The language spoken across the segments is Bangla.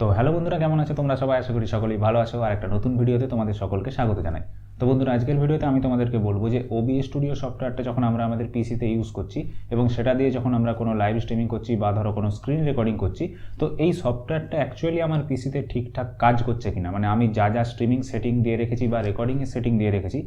তো হ্যালো বন্ধুরা, কেমন আছো তোমরা সবাই? আশা করি সকলেই ভালো আছো। আর একটা নতুন ভিডিওতে তোমাদের সকলকে স্বাগত জানাই। তো বন্ধুরা, আজকের ভিডিওতে আমি তোমাদেরকে বলব যে ওবিএস স্টুডিও সফটওয়্যারটা যখন আমরা আমাদের পিসিতে ইউজ করছি এবং সেটা দিয়ে যখন আমরা কোনো লাইভ স্ট্রিমিং করছি বা ধরো কোনো স্ক্রিন রেকর্ডিং করছি, তো এই সফটওয়্যারটা অ্যাকচুয়ালি আমার পিসিতে ঠিকঠাক কাজ করছে কিনা? মানে আমি যা যা স্ট্রিমিং সেটিং দিয়ে রেখেছি বা রেকর্ডিংয়ের সেটিং দিয়ে রেখেছি,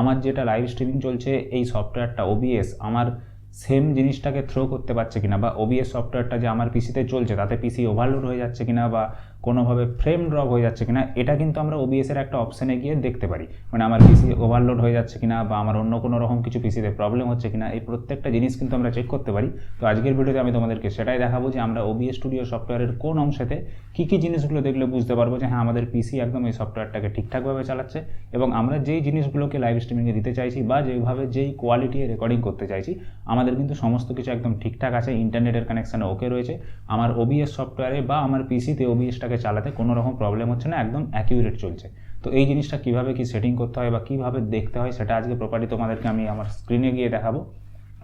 আমার যেটা লাইভ স্ট্রিমিং চলছে, এই সফটওয়্যারটা ওবিএস আমার সেম জিনিসটাকে থ্রো করতে পারছে কিনা বা ওবিএস সফটওয়্যারটা যে আমার পিসিতে চলছে, তাতে পিসি ওভারলোড হয়ে যাচ্ছে কিনা বা কোনোভাবে ফ্রেম ড্রপ হয়ে যাচ্ছে কিনা, এটা কিন্তু আমরা ওবিএস এর একটা অপশানে গিয়ে দেখতে পারি। মানে আমার পিসি ওভারলোড হয়ে যাচ্ছে কিনা বা আমার অন্য কোনো রকম কিছু পিসিতে প্রবলেম হচ্ছে কিনা, এই প্রত্যেকটা জিনিস কিন্তু আমরা চেক করতে পারি। তো আজকের ভিডিওতে আমি তোমাদেরকে সেটাই দেখাবো যে আমরা ওবিএস স্টুডিও সফটওয়্যারের কোন অংশেতে কী কী জিনিসগুলো দেখলে বুঝতে পারব যে হ্যাঁ আমাদের পিসি একদম এই সফটওয়্যারটাকে ঠিকঠাকভাবে চালাচ্ছে এবং আমরা যেই জিনিসগুলোকে লাইভ স্ট্রিমিংয়ে দিতে চাইছি বা যেভাবে যেই কোয়ালিটি রেকর্ডিং করতে চাইছি, আমাদের কিন্তু সমস্ত কিছু একদম ঠিকঠাক আছে ইন্টারনেটের কানেকশানে ওকে রয়েছে। আমার ওবিএস সফটওয়্যারে বা আমার পিসিতে ওবিএসটাকে চালাতে কোনো রকম প্রবলেম হচ্ছে না, একদম অ্যাকিউরেট চলছে। তো এই জিনিসটা কীভাবে কি সেটিং করতে হয় বা কীভাবে দেখতে হয় সেটা আজকে প্রপার্টি তোমাদেরকে আমি আমার স্ক্রিনে গিয়ে দেখাবো।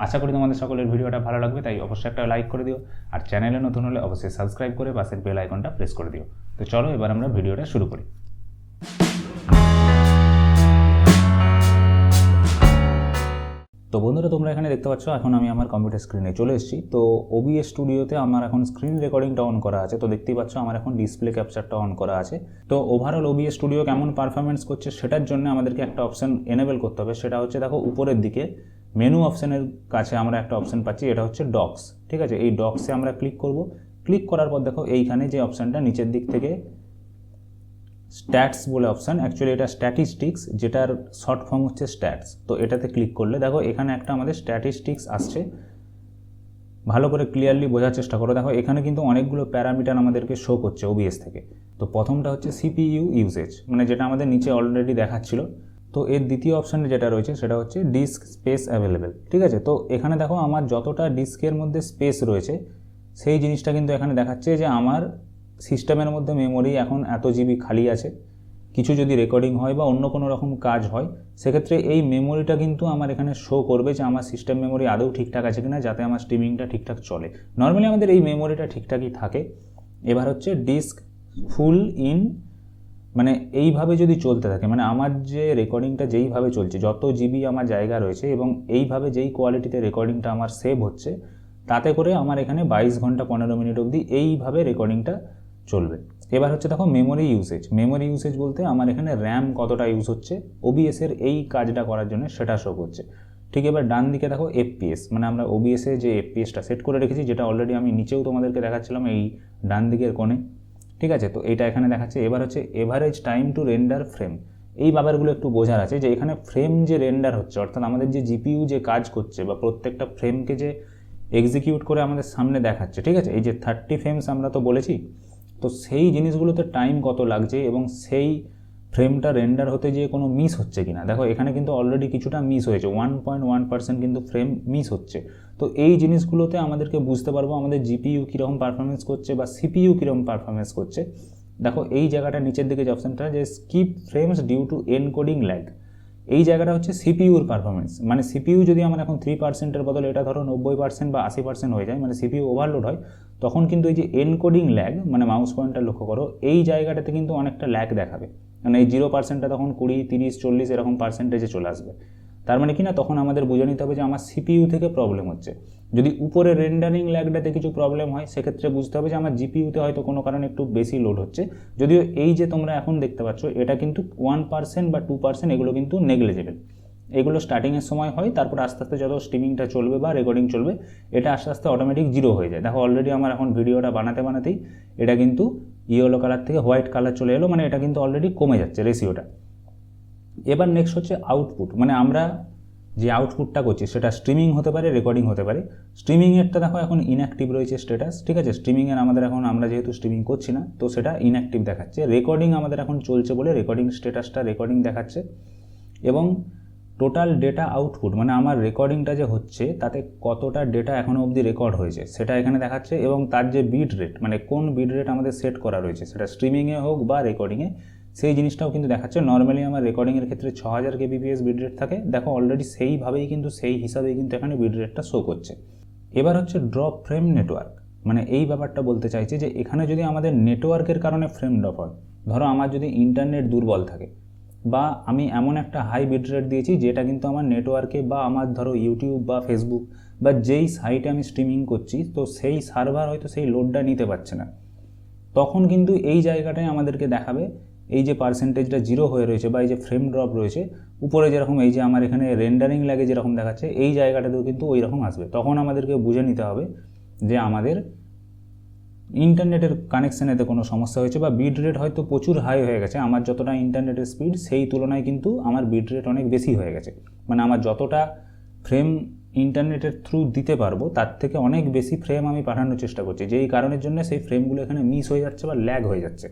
আশা করি তোমাদের সকলের ভিডিওটা ভালো লাগবে, তাই অবশ্যই একটা লাইক করে দিও। আর চ্যানেলে নতুন হলে অবশ্যই সাবস্ক্রাইব করে পাশের বেল আইকনটা প্রেস করে দিও। তো চলো এবার আমরা ভিডিওটা শুরু করি। তো বন্ধুরা, তোমরা এখানে দেখতে পাচ্ছ, এখন আমি আমার কম্পিউটার স্ক্রিনে চলে এসেছি। তো ওবিএস স্টুডিওতে আমার এখন স্ক্রিন রেকর্ডিংটা অন করা আছে। তো দেখতেই পাচ্ছ, আমার এখন ডিসপ্লে ক্যাপচারটা অন করা আছে। তো ওভারঅল ওবিএস স্টুডিও কেমন পারফরমেন্স করছে সেটার জন্য আমাদেরকে একটা অপশান এনেবেল করতে হবে। সেটা হচ্ছে, দেখো, উপরের দিকে মেনু অপশানের কাছে আমরা একটা অপশান পাচ্ছি, এটা হচ্ছে ডক্স ঠিক আছে? এই ডক্সে আমরা ক্লিক করব। ক্লিক করার পর, দেখো, এইখানে যে অপশানটা নিচের দিক থেকে স্ট্যাটস বলে অপশান অ্যাকচুয়ালি এটা স্ট্যাটিস্টিক্স যেটার শর্ট ফর্ম হচ্ছে স্ট্যাটস তো এটাতে ক্লিক করলে, দেখো এখানে একটা আমাদের স্ট্যাটিস্টিক্স আসছে। ভালো করে ক্লিয়ারলি বোঝার চেষ্টা করো। দেখো এখানে কিন্তু অনেকগুলো প্যারামিটার আমাদেরকে শো করছে ওবিএস থেকে। তো প্রথমটা হচ্ছে সিপিইউ ইউজেজ মানে যেটা আমাদের নিচে অলরেডি দেখাচ্ছিল। তো এর দ্বিতীয় অপশানে যেটা রয়েছে, সেটা হচ্ছে ডিস্ক স্পেস অ্যাভেলেবেল ঠিক আছে? তো এখানে দেখো আমার যতটা ডিস্কের মধ্যে স্পেস রয়েছে, সেই জিনিসটা কিন্তু এখানে দেখাচ্ছে যে আমার সিস্টেমের মধ্যে মেমোরি এখন এত জিবি খালি আছে। কিছু যদি রেকর্ডিং হয় বা অন্য কোনো রকম কাজ হয়, সেক্ষেত্রে এই মেমোরিটা কিন্তু আমার এখানে শো করবে যে আমার সিস্টেম মেমোরি আদৌ ঠিকঠাক আছে কিনা, যাতে আমার স্ট্রিমিংটা ঠিকঠাক চলে। নর্মালি আমাদের এই মেমোরিটা ঠিকঠাকই থাকে। এবার হচ্ছে ডিস্ক ফুল ইন মানে এইভাবে যদি চলতে থাকে মানে আমার যে রেকর্ডিংটা যেইভাবে চলছে, যত জিবি আমার জায়গা রয়েছে এবং এইভাবে যেই কোয়ালিটিতে রেকর্ডিংটা আমার সেভ হচ্ছে, তাতে করে আমার এখানে বাইশ ঘণ্টা পনেরো মিনিট অবধি এইভাবে রেকর্ডিংটা চলবে। এবার হচ্ছে দেখো মেমোরি ইউসেজ মেমোরি ইউসেজ বলতে আমার এখানে র্যাম কতটা ইউজ হচ্ছে ওবিএসের এই কাজটা করার জন্য সেটা শো করছে। ঠিক এবার ডান দিকে দেখো এফপিএস মানে আমরা ওবিএসে যে এফপিএসটা সেট করে রেখেছি, যেটা অলরেডি আমি নিচেও তোমাদেরকে দেখাচ্ছিলাম এই ডান দিকের কোণে। ঠিক আছে? তো এটা এখানে দেখাচ্ছে। এবার হচ্ছে average time to render frame এই ব্যাপারগুলো একটু বোঝার আছে যে এখানে ফ্রেম যে রেন্ডার হচ্ছে, অর্থাৎ আমাদের যে জিপিইউ যে কাজ করছে বা প্রত্যেকটা ফ্রেমকে যে এক্সিকিউট করে আমাদের সামনে দেখাচ্ছে, ঠিক আছে? এই যে থার্টি ফ্রেমস আমরা তো বলেছি তো সেই জিনিসগুলোতে টাইম কত লাগছে এবং সেই ফ্রেমটা রেন্ডার হতে গিয়ে কোনো মিস হচ্ছে কি না দেখো, এখানে কিন্তু অলরেডি কিছুটা মিস হয়েছে। ওয়ান পয়েন্ট ওয়ান পার্সেন্ট কিন্তু ফ্রেম মিস হচ্ছে। তো এই জিনিসগুলোতে আমাদেরকে বুঝতে পারব আমাদের জিপিইউ কীরকম পারফরমেন্স করছে বা সিপিইউ কীরকম পারফরমেন্স করছে। দেখো, এই জায়গাটা নিচের দিকে যে অপশানটা যে skip frames due to encoding lag এই জায়গাটা হচ্ছে সিপিউর পারফরমেন্স মানে সিপিউ যদি আমার এখন থ্রি পার্সেন্টের বদলে এটা ধরো নব্বই পার্সেন্ট বা আশি পার্সেন্ট হয়ে যায় মানে সিপিউ ওভারলোড হয়, তখন কিন্তু এই যে এনকোডিং ল্যাগ মানে মাউস পয়েন্টটা লক্ষ্য করো, এই জায়গাটাতে কিন্তু অনেকটা ল্যাগ দেখাবে। মানে এই জিরো পার্সেন্টটা তখন কুড়ি, তিরিশ, চল্লিশ এরকম পার্সেন্টেজে চলে আসবে। তার মানে কি না, তখন আমাদের বুঝে নিতে হবে যে আমার সিপিইউ থেকে প্রবলেম হচ্ছে। যদি উপরে রেন্ডারিং ল্যাগটাতে কিছু প্রবলেম হয়, সেক্ষেত্রে বুঝতে হবে যে আমার জিপিইউতে হয়তো কোনো কারণে একটু বেশি লোড হচ্ছে। যদিও এই যে তোমরা এখন দেখতে পাচ্ছ, এটা কিন্তু ওয়ান পার্সেন্ট বা টু পার্সেন্ট এগুলো কিন্তু নেগলেজেবেল এগুলো স্টার্টিংয়ের সময় হয়, তারপর আস্তে আস্তে যত স্ট্রিমিংটা চলবে বা রেকর্ডিং চলবে, এটা আস্তে আস্তে অটোমেটিক জিরো হয়ে যায়। দেখো অলরেডি আমার এখন ভিডিওটা বানাতে বানাতেই এটা কিন্তু ইয়েলো কালার থেকে হোয়াইট কালার চলে এলো মানে এটা কিন্তু অলরেডি কমে যাচ্ছে রেশিওটা এবার নেক্সট হচ্ছে আউটপুট মানে আমরা যে আউটপুটটা করছি, সেটা স্ট্রিমিং হতে পারে রেকর্ডিং হতে পারে। স্ট্রিমিংয়েরটা দেখো এখন ইনঅ্যাক্টিভ রয়েছে স্ট্যাটাস ঠিক আছে? স্ট্রিমিংয়ের আমাদের এখন, আমরা যেহেতু স্ট্রিমিং করছি না, তো সেটা ইনঅ্যাক্টিভ দেখাচ্ছে। রেকর্ডিং আমাদের এখন চলছে বলে রেকর্ডিং স্ট্যাটাসটা রেকর্ডিং দেখাচ্ছে। এবং টোটাল ডেটা আউটপুট মানে আমার রেকর্ডিংটা যে হচ্ছে, তাতে কতটা ডেটা এখনও অবধি রেকর্ড হয়েছে, সেটা এখানে দেখাচ্ছে। এবং তার যে বিট রেট মানে কোন বিট রেট আমাদের সেট করা রয়েছে, সেটা স্ট্রিমিংয়ে হোক বা রেকর্ডিংয়ে সেই জিনিসটাও কিন্তু দেখাচ্ছে। নর্মালি আমার রেকর্ডিংয়ের ক্ষেত্রে ছ হাজার কেবিপিএস বিট রেট থাকে। দেখো অলরেডি সেইভাবেই কিন্তু, সেই হিসাবেই কিন্তু এখানে বিট রেটটা শো করছে। এবার হচ্ছে ড্রপ ফ্রেম নেটওয়ার্ক মানে এই ব্যাপারটা বলতে চাইছি যে, এখানে যদি আমাদের নেটওয়ার্কের কারণে ফ্রেম ড্রপ হয়, ধরো আমার যদি ইন্টারনেট দুর্বল থাকে, বা আমি এমন একটা হাই বিট রেট দিয়েছি যেটা কিন্তু আমার নেটওয়ার্কে বা আমার ধরো ইউটিউব বা ফেসবুক বা যেই সাইটে আমি স্ট্রিমিং করছি, তো সেই সার্ভার হয়তো সেই লোডটা নিতে পারছে না। তখন কিন্তু এই জায়গাটায় আমাদেরকে দেখাবে এই যে পার্সেন্টেজটা জিরো হয়ে রয়েছে বা এই যে ফ্রেম ড্রপ রয়েছে, উপরে যেরকম এই যে আমার এখানে রেন্ডারিং লাগে যেরকম দেখাচ্ছে, এই জায়গাটাতেও কিন্তু ওই রকম আসবে। তখন আমাদেরকে বুঝে নিতে হবে যে আমাদের ইন্টারনেটের কানেকশানেতে কোনো সমস্যা হয়েছে বা বিড রেট হয়তো প্রচুর হাই হয়ে গেছে। আমার যতটা ইন্টারনেটের স্পিড সেই তুলনায় কিন্তু আমার বিড রেট অনেক বেশি হয়ে গেছে। মানে আমার যতটা ফ্রেম ইন্টারনেটের থ্রু দিতে পারব, তার থেকে অনেক বেশি ফ্রেম আমি পাঠানোর চেষ্টা করছি। যেই কারণের জন্য সেই ফ্রেমগুলো এখানে মিস হয়ে যাচ্ছে বা ল্যাগ হয়ে যাচ্ছে।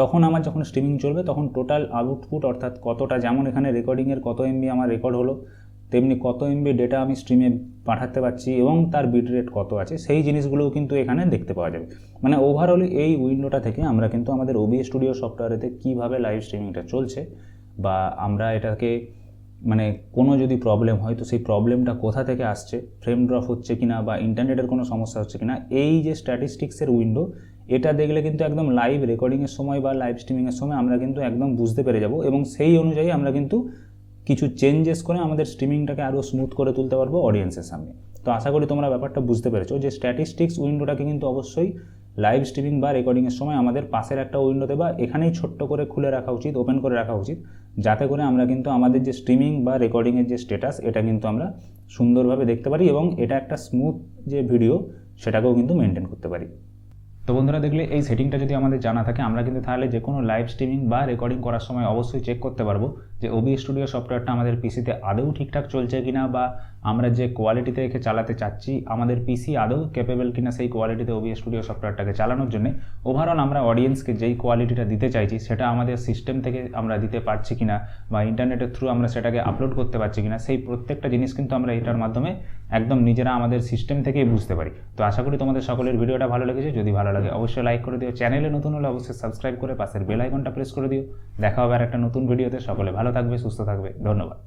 তখন আমার যখন স্ট্রিমিং চলবে, তখন টোটাল আউটপুট অর্থাৎ কতটা, যেমন এখানে রেকর্ডিংয়ের কত এমবি আমার রেকর্ড হলো, তেমনি কত এমবি ডেটা আমি স্ট্রিমে পাঠাতে পারছি এবং তার বিট রেট কত আছে, সেই জিনিসগুলোও কিন্তু এখানে দেখতে পাওয়া যাবে। মানে ওভারঅল এই উইন্ডোটা থেকে আমরা কিন্তু আমাদের ওবি স্টুডিও সফটওয়্যারেতে কীভাবে লাইভ স্ট্রিমিংটা চলছে বা আমরা এটাকে মানে কোনো যদি প্রবলেম হয় তো সেই প্রবলেমটা কোথা থেকে আসছে ফ্রেম ড্রপ হচ্ছে কিনা বা ইন্টারনেটের কোনো সমস্যা হচ্ছে কিনা, এই যে স্ট্যাটিস্টিক্সের উইন্ডো এটা দেখলে কিন্তু একদম লাইভ রেকর্ডিংয়ের সময় বা লাইভ স্ট্রিমিংয়ের সময় আমরা কিন্তু একদম বুঝতে পেরে যাব এবং সেই অনুযায়ী আমরা কিন্তু কিছু চেঞ্জেস করে আমাদের স্ট্রিমিংটাকে আরও স্মুথ করে তুলতে পারব অডিয়েন্সের সামনে। তো আশা করি তোমরা ব্যাপারটা বুঝতে পেরেছ যে স্ট্যাটিস্টিক্স উইন্ডোটাকে কিন্তু অবশ্যই লাইভ স্ট্রিমিং বা রেকর্ডিংয়ের সময় আমাদের পাশের একটা উইন্ডোতে বা এখানেই ছোট্ট করে খুলে রাখা উচিত ওপেন করে রাখা উচিত, যাতে করে আমরা কিন্তু আমাদের যে স্ট্রিমিং বা রেকর্ডিংয়ের যে স্ট্যাটাস এটা কিন্তু আমরা সুন্দরভাবে দেখতে পারি এবং এটা একটা স্মুথ যে ভিডিও সেটাকেও কিন্তু মেনটেন করতে পারি। তো বন্ধুরা দেখলে এই সেটিংটা যদি আমাদের জানা থাকে, আমরা কিন্তু তাহলে যে কোনো লাইভ স্ট্রিমিং বা রেকর্ডিং করার সময় অবশ্যই চেক করতে পারব যে ওবি স্টুডিও সফটওয়্যারটা আমাদের পিসিতে আদৌ ঠিকঠাক চলছে কিনা বা আমরা যে কোয়ালিটিতে রেখে চালাতে চাচ্ছি, আমাদের পিসি আদৌ ক্যাপেবল কিনা সেই কোয়ালিটিতে ওবি স্টুডিও সফটওয়্যারটাকে চালানোর জন্য ওভারঅল আমরা অডিয়েন্সকে যেই কোয়ালিটিটা দিতে চাইছি, সেটা আমাদের সিস্টেম থেকে আমরা দিতে পারছি কিনা বা ইন্টারনেটের থ্রু আমরা সেটাকে আপলোড করতে পারছি কিনা, সেই প্রত্যেকটা জিনিস কিন্তু আমরা এটার মাধ্যমে একদম নিজেরা আমাদের সিস্টেম থেকেই বুঝতে পারি। তো আশা করি তোমাদের সকলের ভিডিওটা ভালো লেগেছে। যদি ভালো লাগে অবশ্যই লাইক করে দিও। চ্যানেলে নতুন হলে অবশ্যই সাবস্ক্রাইব করে পাশের বেল আইকনটা প্রেস করে দিও। দেখা হবে আর একটা নতুন ভিডিওতে সকলে ভালো থাকবে, সুস্থ থাকবে। ধন্যবাদ।